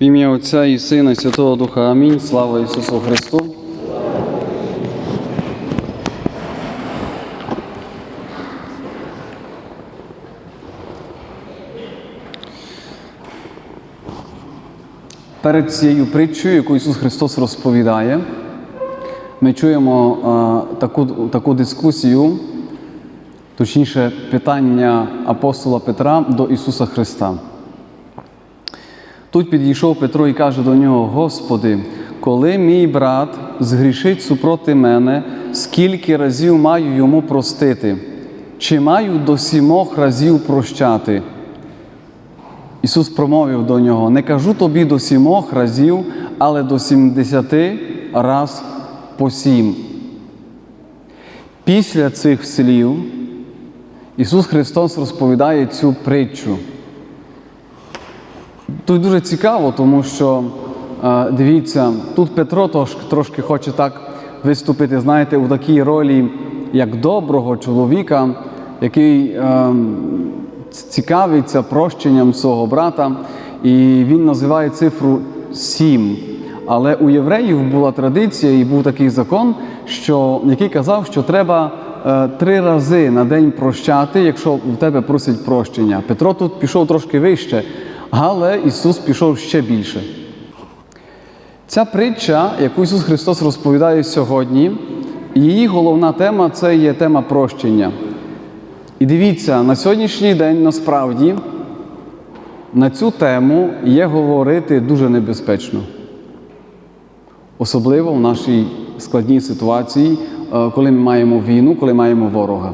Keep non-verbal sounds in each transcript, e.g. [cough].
В ім'я Отця і Сина, і Святого Духа Амінь. Слава Ісусу Христу. Перед цією притчею, яку Ісус Христос розповідає, ми чуємо е, таку, таку дискусію, точніше, питання апостола Петра до Ісуса Христа. Тут підійшов Петро і каже до нього: Господи, коли мій брат згрішить супроти мене, скільки разів маю йому простити? Чи маю до сімох разів прощати? Ісус промовив до нього: Не кажу тобі до сімох разів, але до сімдесяти раз по сім. Після цих слів Ісус Христос розповідає цю притчу. Тут дуже цікаво, тому що е, дивіться, тут Петро трошки, трошки хоче так виступити, знаєте, у такій ролі як доброго чоловіка, який е, цікавиться прощенням свого брата, і він називає цифру сім. Але у євреїв була традиція і був такий закон, що, який казав, що треба е, три рази на день прощати, якщо в тебе просять прощення. Петро тут пішов трошки вище, але Ісус пішов ще більше. Ця притча, яку Ісус Христос розповідає сьогодні, її головна тема це є тема прощення. І дивіться, на сьогоднішній день насправді на цю тему є говорити дуже небезпечно. Особливо в нашій складній ситуації, е, коли ми маємо війну, коли маємо ворога.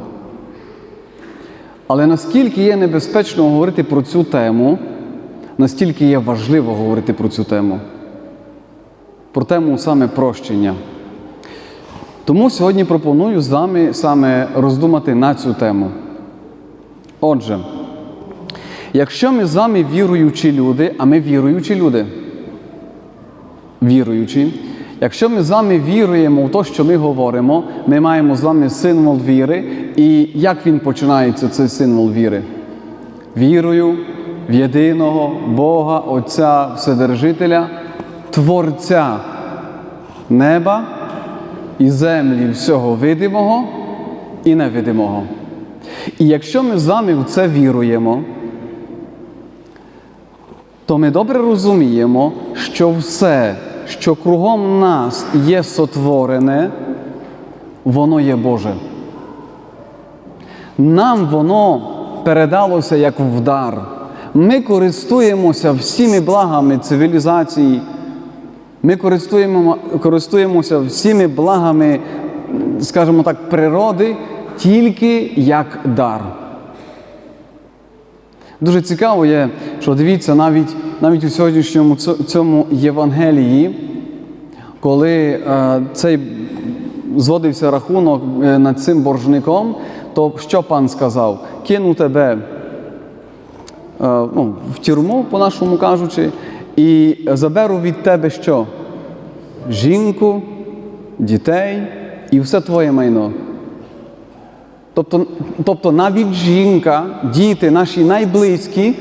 Але наскільки є небезпечно говорити про цю тему, настільки є важливо говорити про цю тему, про тему саме прощення. Тому сьогодні пропоную з вами саме роздумати на цю тему. Отже, якщо ми з вами віруючі люди, а ми віруючі люди, віруючі, якщо ми з вами віруємо в те, що ми говоримо, ми маємо з вами символ віри. І як він починається, цей символ віри? Вірую в єдиного Бога, Отця Вседержителя, Творця неба і землі всього видимого і невидимого. І якщо ми з вами в це віруємо, то ми добре розуміємо, що все, що кругом нас є сотворене, воно є Боже. Нам воно передалося як в дар. Ми користуємося всіми благами цивілізації, ми користуємо, користуємося всіми благами, скажімо так, природи тільки як дар. Дуже цікаво є, що дивіться, навіть навіть у сьогоднішньому цьому Євангелії, коли е, цей зводився рахунок е, над цим боржником, то що пан сказав? Кину тебе ну, в тюрму, по-нашому кажучи, і заберу від тебе що? Жінку, дітей і все твоє майно. Тобто, тобто навіть жінка, діти, наші найблизькі,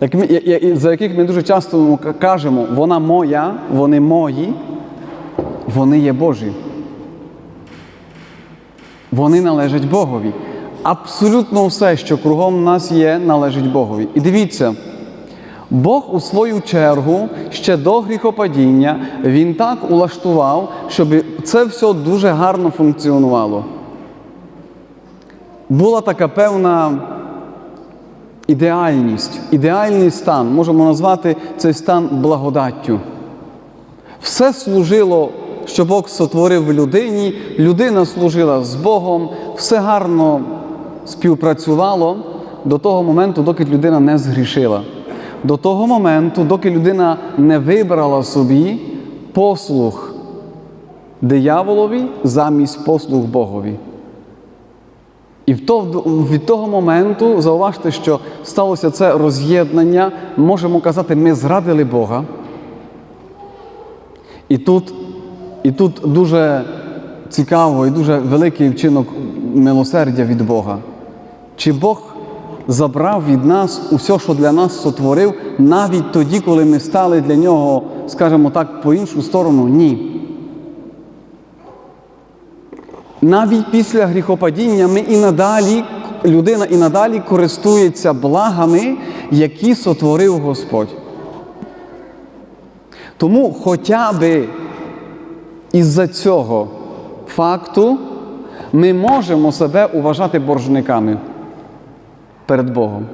як ми, за яких ми дуже часто кажемо, вона моя, вони мої, вони є Божі. Вони належать Богові. Абсолютно все, що кругом нас є, належить Богові. І дивіться, Бог у свою чергу ще до гріхопадіння Він так улаштував, щоб це все дуже гарно функціонувало була така певна ідеальність, ідеальний стан, можемо назвати цей стан благодаттю. Все служило, що Бог сотворив в людині, людина служила з Богом, все гарно співпрацювало до того моменту, доки людина не згрішила. До того моменту, доки людина не вибрала собі послуг дияволові замість послуг Богові. І від того моменту зауважте, що сталося це роз'єднання, можемо казати, ми зрадили Бога. І тут і тут дуже цікаво і дуже великий вчинок милосердя від Бога. Чи Бог забрав від нас усе, що для нас сотворив, навіть тоді, коли ми стали для нього, скажімо так, по іншу сторону? Ні. Навіть після гріхопадіння ми і надалі, людина і надалі користується благами, які сотворив Господь. Тому хоча би із-за цього факту ми можемо себе вважати боржниками перед Богом.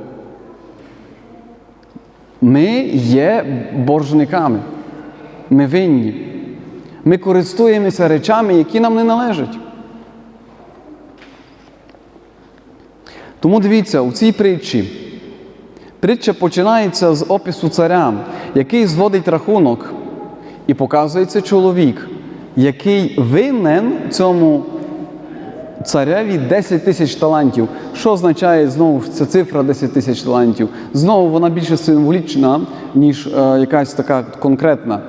Ми є боржниками. Ми винні. Ми користуємося речами, які нам не належать. Тому дивіться, у цій притчі. Притча починається з опису царя, який зводить рахунок, і показується чоловік, який винен цьому цареві 10 тисяч талантів. Що означає знову ж ця цифра 10 тисяч талантів? Знову вона більше символічна, ніж е, якась така конкретна.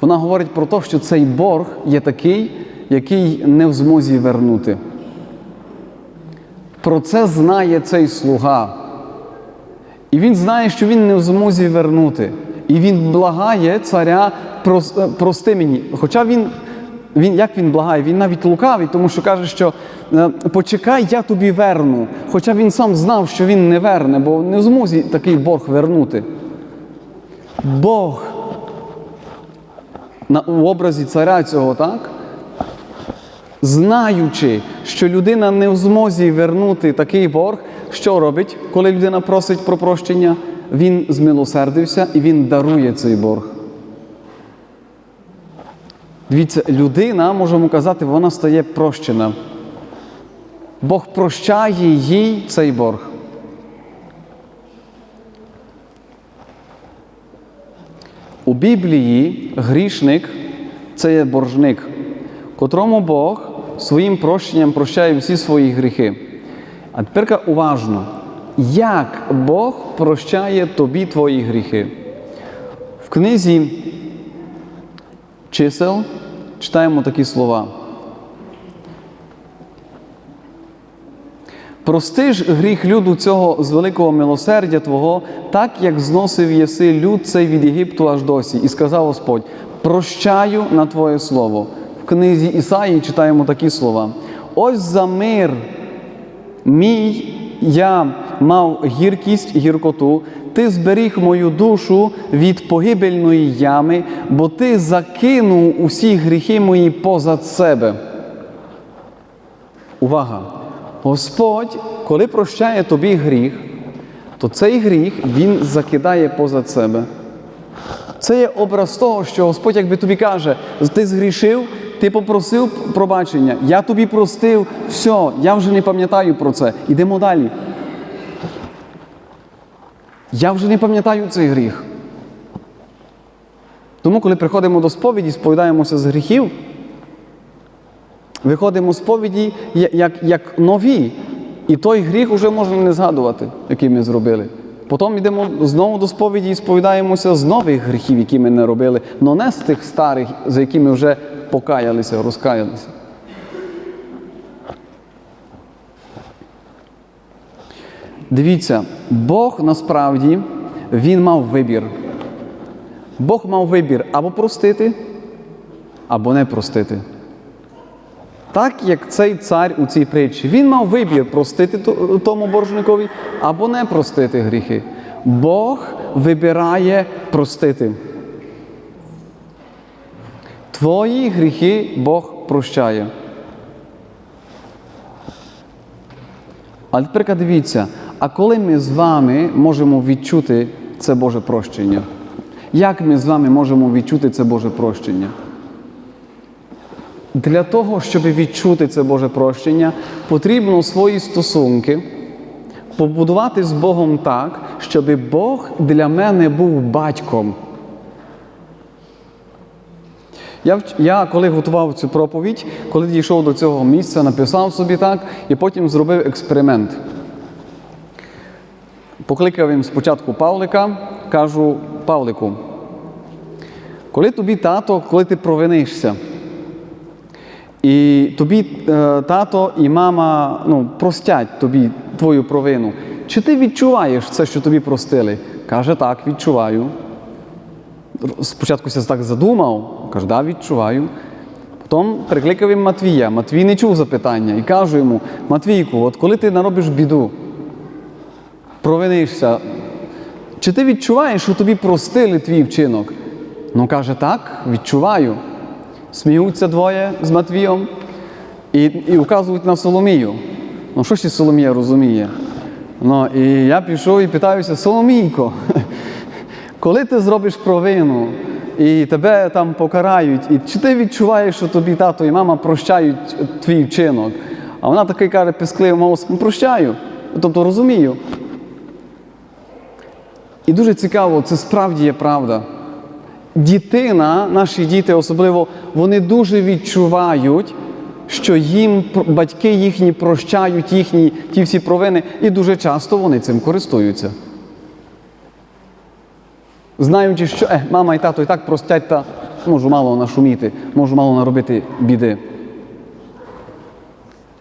Вона говорить про те, що цей борг є такий, який не в змозі вернути. Про це знає цей слуга. І він знає, що він не в змозі вернути. І він благає царя «Прос- е, прости мені. Хоча він, він як він благає, він навіть лукавий, тому що каже, що е, почекай, я тобі верну. Хоча він сам знав, що він не верне, бо не в змозі такий Бог вернути. Бог у образі царя цього, так? Знаючи, що людина не в змозі вернути такий борг, що робить, коли людина просить про прощення? Він змилосердився і він дарує цей борг. Дивіться, людина, можемо казати, вона стає прощена. Бог прощає їй цей борг. У Біблії грішник це є боржник, котрому Бог своїм прощенням прощає всі свої гріхи. А тепер уважно, як Бог прощає тобі твої гріхи? В книзі чисел читаємо такі слова. Прости ж гріх люду цього з великого милосердя Твого, так як зносив єси люд цей від Єгипту аж досі. І сказав Господь: прощаю на Твоє слово. В книзі Ісаї читаємо такі слова. Ось за мир мій я мав гіркість, гіркоту, ти зберіг мою душу від погибельної ями, бо ти закинув усі гріхи мої позад себе. Увага! Господь, коли прощає тобі гріх, то цей гріх Він закидає позад себе. Це є образ того, що Господь, якби тобі каже, ти згрішив, ти попросив пробачення, я тобі простив, все, я вже не пам'ятаю про це. Ідемо далі. Я вже не пам'ятаю цей гріх. Тому, коли приходимо до сповіді, сповідаємося з гріхів, виходимо з сповіді як, як, нові. І той гріх вже можна не згадувати, який ми зробили. Потім йдемо знову до сповіді і сповідаємося з нових гріхів, які ми не робили, але не з тих старих, за які ми вже покаялися, розкаялися. Дивіться, Бог насправді Він мав вибір. Бог мав вибір або простити, або не простити. Так як цей цар у цій притчі, він мав вибір простити тому боржникові або не простити гріхи. Бог вибирає простити. Твої гріхи Бог прощає. Але тепер дивіться, а коли ми з вами можемо відчути це Боже прощення? Як ми з вами можемо відчути це Боже прощення? Для того, щоб відчути це Боже прощення, потрібно свої стосунки побудувати з Богом так, щоб Бог для мене був батьком. Я, я коли готував цю проповідь, коли дійшов до цього місця, написав собі так і потім зробив експеримент. Покликав їм спочатку Павлика, кажу Павлику, коли тобі тато, коли ти провинишся, і тобі е, тато і мама ну, простять тобі твою провину. чи ти відчуваєш це, що тобі простили? Каже, так, відчуваю. Спочатку ся так задумав, каже, да, відчуваю. Потім прикликав їм Матвія. Матвій не чув запитання і кажу йому: Матвійку, от коли ти наробиш біду, провинишся, чи ти відчуваєш, що тобі простили твій вчинок? Ну каже, так, відчуваю. Сміються двоє з Матвієм і, і указують на Соломію. Ну що і Соломія розуміє? Ну, і я пішов і питаюся, Соломійко, [laughs] коли ти зробиш провину і тебе там покарають, і чи ти відчуваєш, що тобі тато і мама прощають твій вчинок? А вона такий каже, пискливим голосом, прощаю. Тобто розумію. І дуже цікаво, це справді є правда. Дітина, наші діти особливо, вони дуже відчувають, що їм батьки їхні прощають їхні ті всі провини, і дуже часто вони цим користуються. Знаючи, що е, мама і тато і так простять, та можу мало нашуміти, можу мало наробити біди.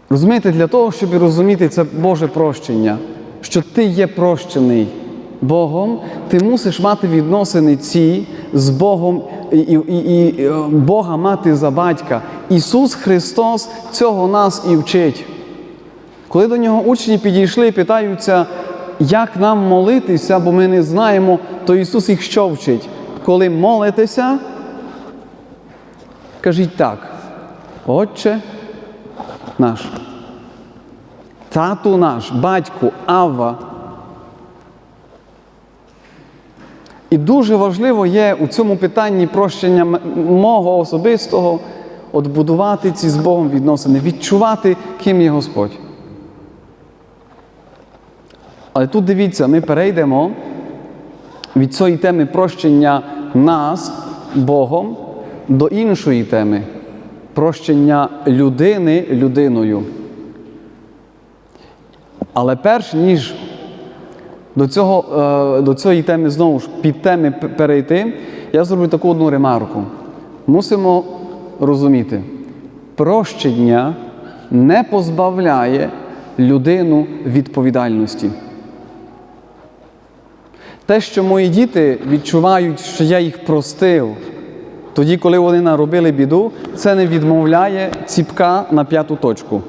Розумієте, для того, щоб розуміти це Боже прощення, що ти є прощений Богом, ти мусиш мати відносини ці з Богом і, і, і, е, Бога мати за батька. Ісус Христос цього нас і вчить. Коли до нього учні підійшли і питаються, як нам молитися, бо ми не знаємо, то Ісус їх що вчить? Коли молитеся, кажіть так, Отче наш, тату наш, батьку, Авва. І дуже важливо є у цьому питанні прощення мого особистого от будувати ці з Богом відносини, відчувати, ким є Господь. Але тут дивіться, ми перейдемо від цієї теми прощення нас Богом до іншої теми прощення людини людиною. Але перш ніж до, цього, е, до цієї теми знову ж під теми перейти, я зроблю таку одну ремарку. Мусимо розуміти, прощення не позбавляє людину відповідальності. Те, що мої діти відчувають, що я їх простив, тоді, коли вони наробили біду, це не відмовляє ціпка на п'яту точку.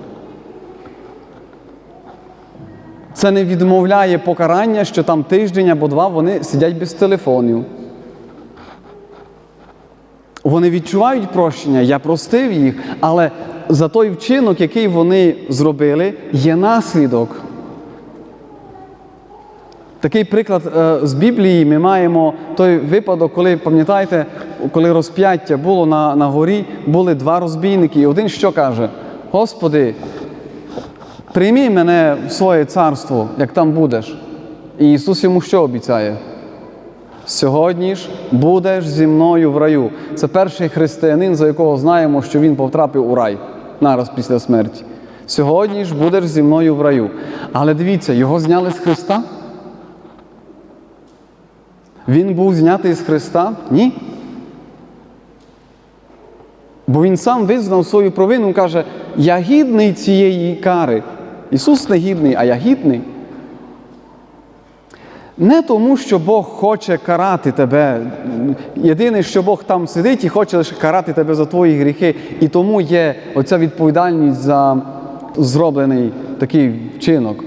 Це не відмовляє покарання, що там тиждень або два вони сидять без телефонів. Вони відчувають прощення, я простив їх, але за той вчинок, який вони зробили, є наслідок. Такий приклад е, з Біблії ми маємо той випадок, коли пам'ятаєте, коли розп'яття було на, на горі, були два розбійники, і один що каже: Господи, приймі мене в своє царство, як там будеш. І Ісус йому що обіцяє? Сьогодні ж будеш зі мною в раю. Це перший християнин, за якого знаємо, що він потрапив у рай нараз після смерті. Сьогодні ж будеш зі мною в раю. Але дивіться, його зняли з Христа. Він був знятий з Христа? Ні. Бо він сам визнав свою провину, каже, я гідний цієї кари. Ісус не гідний, а я гідний. Не тому, що Бог хоче карати тебе. Єдине, що Бог там сидить і хоче лише карати тебе за твої гріхи. І тому є оця відповідальність за зроблений такий вчинок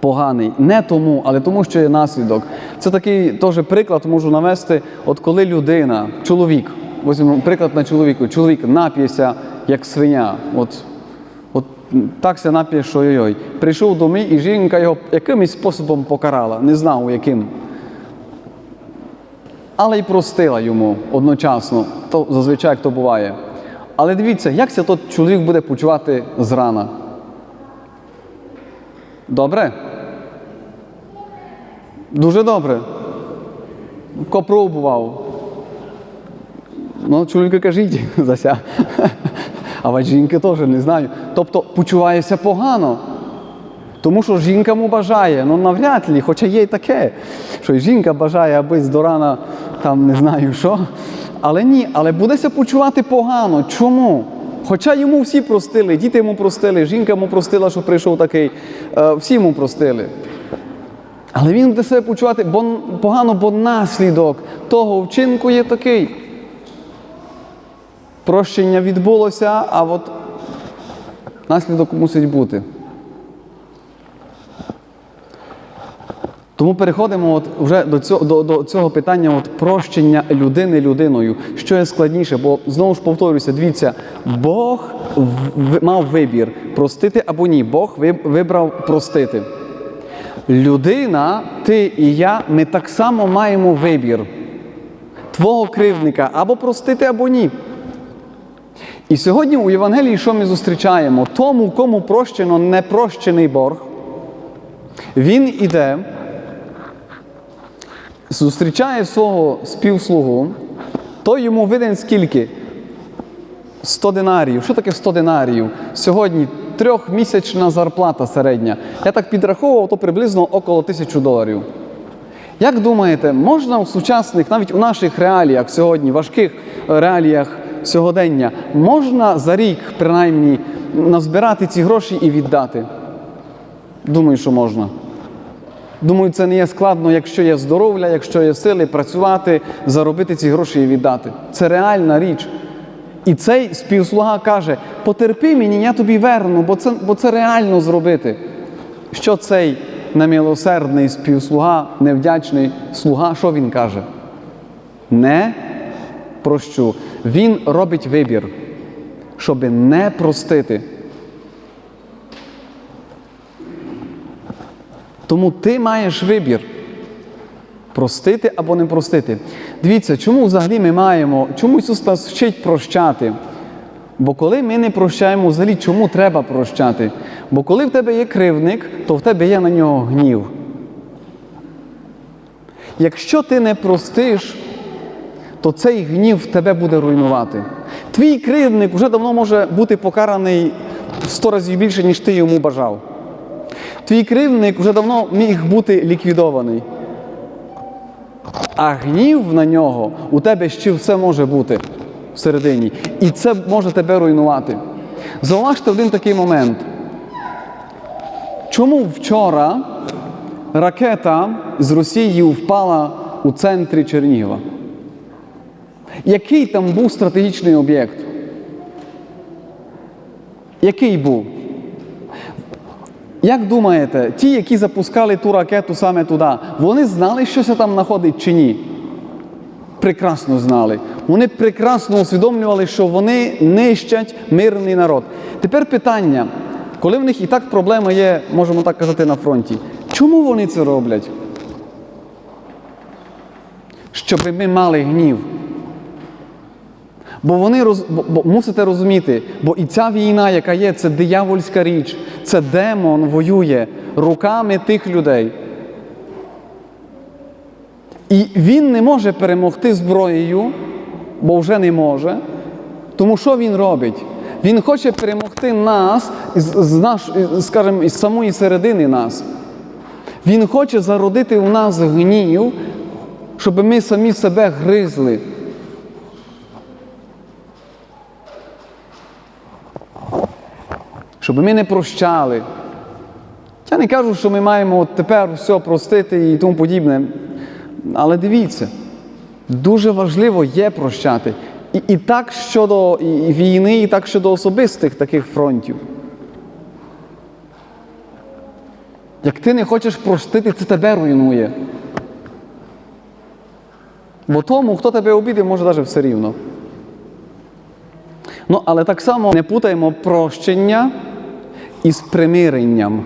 поганий. Не тому, але тому, що є наслідок. Це такий теж приклад можу навести, от коли людина, чоловік, візьмемо приклад на чоловіку, чоловік нап'ється, як свиня. От так ся нап'є, що ой-ой. Прийшов до мене, і жінка його якимось способом покарала, не знав яким. Але й простила йому одночасно, то зазвичай як то буває. Але дивіться, як ся тот чоловік буде почувати зрана? Добре? Дуже добре. Попробував. Ну, чоловіка кажіть [laughs] зася. А вас жінки теж не знаю. Тобто почуваєшся погано. Тому що жінка му бажає, ну навряд ли, хоча є й таке, що жінка бажає, аби до рана там не знаю що. Але ні, але будеся почувати погано. Чому? Хоча йому всі простили, діти йому простили, жінка йому простила, що прийшов такий, е, всі йому простили. Але він буде себе почувати бо, погано, бо наслідок того вчинку є такий. Прощення відбулося, а от наслідок мусить бути. Тому переходимо от вже до цього, до, до цього питання от прощення людини людиною. Що є складніше, бо знову ж повторюся, дивіться, Бог мав вибір простити або ні. Бог вибрав простити. Людина, ти і я, ми так само маємо вибір твого кривдника або простити, або ні. І сьогодні у Євангелії, що ми зустрічаємо? Тому, кому прощено непрощений борг, він іде, зустрічає свого співслугу, той йому виден скільки? 100 динаріїв. Що таке 100 динаріїв? Сьогодні трьохмісячна зарплата середня. Я так підраховував, то приблизно около тисячу доларів. Як думаєте, можна у сучасних, навіть у наших реаліях сьогодні, важких е, реаліях сьогодення, можна за рік, принаймні, назбирати ці гроші і віддати? Думаю, що можна. Думаю, це не є складно, якщо є здоров'я, якщо є сили працювати, заробити ці гроші і віддати. Це реальна річ. І цей співслуга каже: потерпи мені, я тобі верну, бо це, бо це реально зробити. Що цей немилосердний співслуга, невдячний слуга, що він каже? Не прощу. Він робить вибір, щоб не простити. Тому ти маєш вибір простити або не простити. Дивіться, чому взагалі ми маємо, чому Ісус нас вчить прощати? Бо коли ми не прощаємо, взагалі чому треба прощати? Бо коли в тебе є кривник, то в тебе є на нього гнів. Якщо ти не простиш, то цей гнів тебе буде руйнувати. Твій кривдник вже давно може бути покараний в сто разів більше, ніж ти йому бажав. Твій кривдник вже давно міг бути ліквідований. А гнів на нього у тебе ще все може бути всередині. І це може тебе руйнувати. Зауважте один такий момент. Чому вчора ракета з Росії впала у центрі Чернігова? Який там був стратегічний об'єкт? Який був? Як думаєте, ті, які запускали ту ракету саме туди, вони знали, що це там знаходить чи ні? Прекрасно знали. Вони прекрасно усвідомлювали, що вони нищать мирний народ. Тепер питання, коли в них і так проблема є, можемо так казати, на фронті, чому вони це роблять? Щоб ми мали гнів. Бо вони роз... бо, мусите розуміти, бо і ця війна, яка є, це диявольська річ, це демон воює руками тих людей. І він не може перемогти зброєю, бо вже не може. Тому що він робить? Він хоче перемогти нас з, з наш, скажімо, із самої середини нас. Він хоче зародити у нас гнів, щоб ми самі себе гризли. Щоб ми не прощали. Я не кажу, що ми маємо от тепер все простити і тому подібне. Але дивіться, дуже важливо є прощати. І, і так щодо і війни, і так щодо особистих таких фронтів. Як ти не хочеш простити, це тебе руйнує. Бо тому, хто тебе обідив, може навіть все рівно. Ну, але так само не путаємо прощення із примиренням.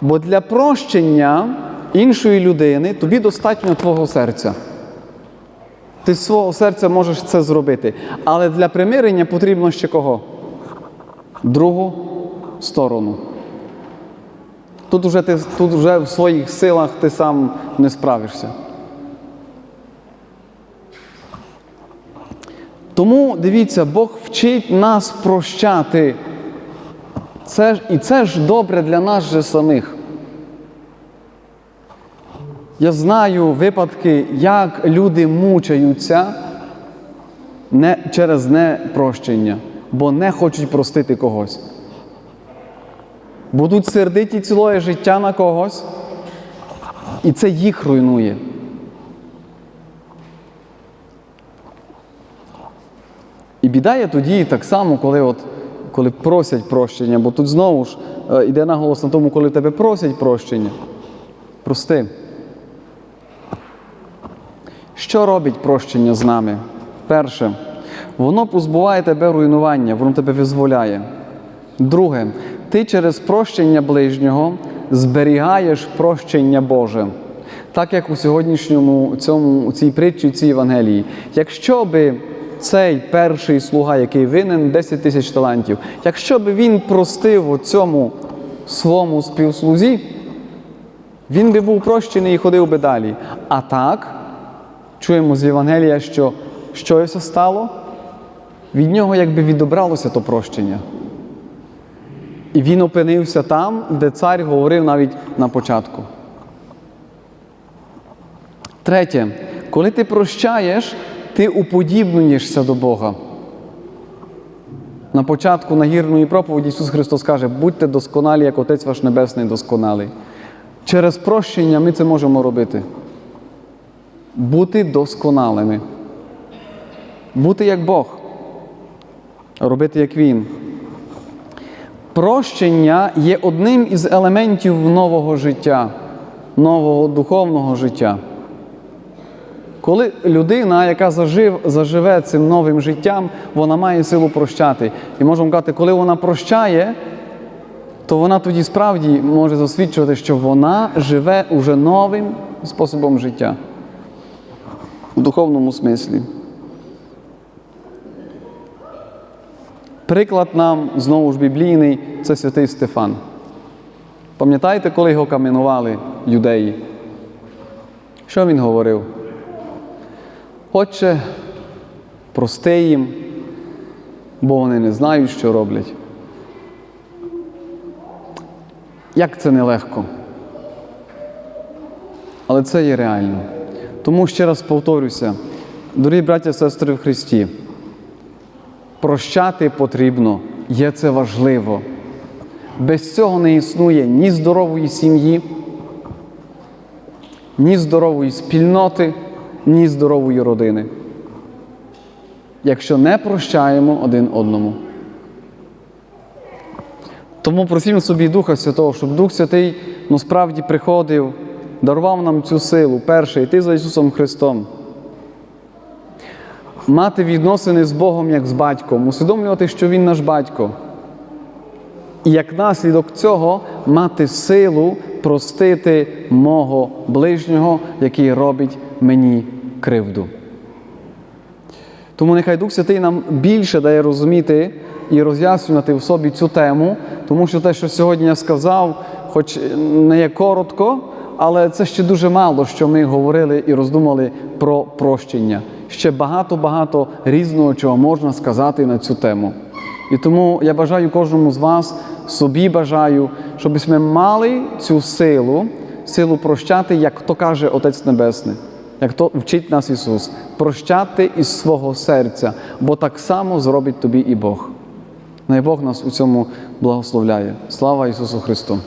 Бо для прощення іншої людини тобі достатньо твого серця. Ти з свого серця можеш це зробити. Але для примирення потрібно ще кого? Другу сторону. Тут вже, ти, тут вже в своїх силах ти сам не справишся. Тому дивіться, Бог вчить нас прощати. Це, І це ж добре для нас же самих. Я знаю випадки, як люди мучаються не через непрощення, бо не хочуть простити когось. Будуть сердиті ціле життя на когось, і це їх руйнує. І біда є тоді так само, коли, от, коли просять прощення, бо тут знову ж е, йде наголос на тому, коли тебе просять прощення. Прости. Що робить прощення з нами? Перше, воно позбуває тебе руйнування, воно тебе визволяє. Друге, ти через прощення ближнього зберігаєш прощення Боже. Так як у сьогоднішньому цьому, у цій притчі, у цій Євангелії. Якщо би цей перший слуга, який винен 10 тисяч талантів, якщо би він простив цьому своєму співслузі, він би був прощений і ходив би далі. А так, чуємо з Євангелія, що щось стало, від нього якби відобралося то прощення. І він опинився там, де цар говорив навіть на початку. Третє, коли ти прощаєш, ти уподібнюєшся до Бога. На початку нагірної проповіді Ісус Христос каже, будьте досконалі, як Отець ваш Небесний досконалий. Через прощення ми це можемо робити. Бути досконалими. Бути як Бог. Робити як Він. Прощення є одним із елементів нового життя, нового духовного життя. Коли людина, яка зажив, заживе цим новим життям, вона має силу прощати. І можемо казати, коли вона прощає, то вона тоді справді може засвідчувати, що вона живе уже новим способом життя в духовному смислі. Приклад нам знову ж біблійний це святий Стефан. Пам'ятаєте, коли його каменували юдеї? Що він говорив? Отче, прости їм, бо вони не знають, що роблять. Як це нелегко? Але це є реально. Тому ще раз повторюся, дорогі браття і сестри в Христі, прощати потрібно, є це важливо. Без цього не існує ні здорової сім'ї, ні здорової спільноти, ні здорової родини. Якщо не прощаємо один одному. Тому просимо собі Духа Святого, щоб Дух Святий насправді приходив, дарував нам цю силу, перше, йти за Ісусом Христом. Мати відносини з Богом як з батьком, усвідомлювати, що Він наш батько. І як наслідок цього мати силу простити мого ближнього, який робить мені кривду. Тому нехай Дух Святий нам більше дає розуміти і роз'яснювати в собі цю тему, тому що те, що сьогодні я сказав, хоч не є коротко, але це ще дуже мало, що ми говорили і роздумали про прощення. Ще багато-багато різного, чого можна сказати на цю тему. І тому я бажаю кожному з вас, собі бажаю, щоб ми мали цю силу, силу прощати, як то каже Отець Небесний, як то вчить нас Ісус, прощати із свого серця, бо так само зробить тобі і Бог. Най Бог нас у цьому благословляє. Слава Ісусу Христу!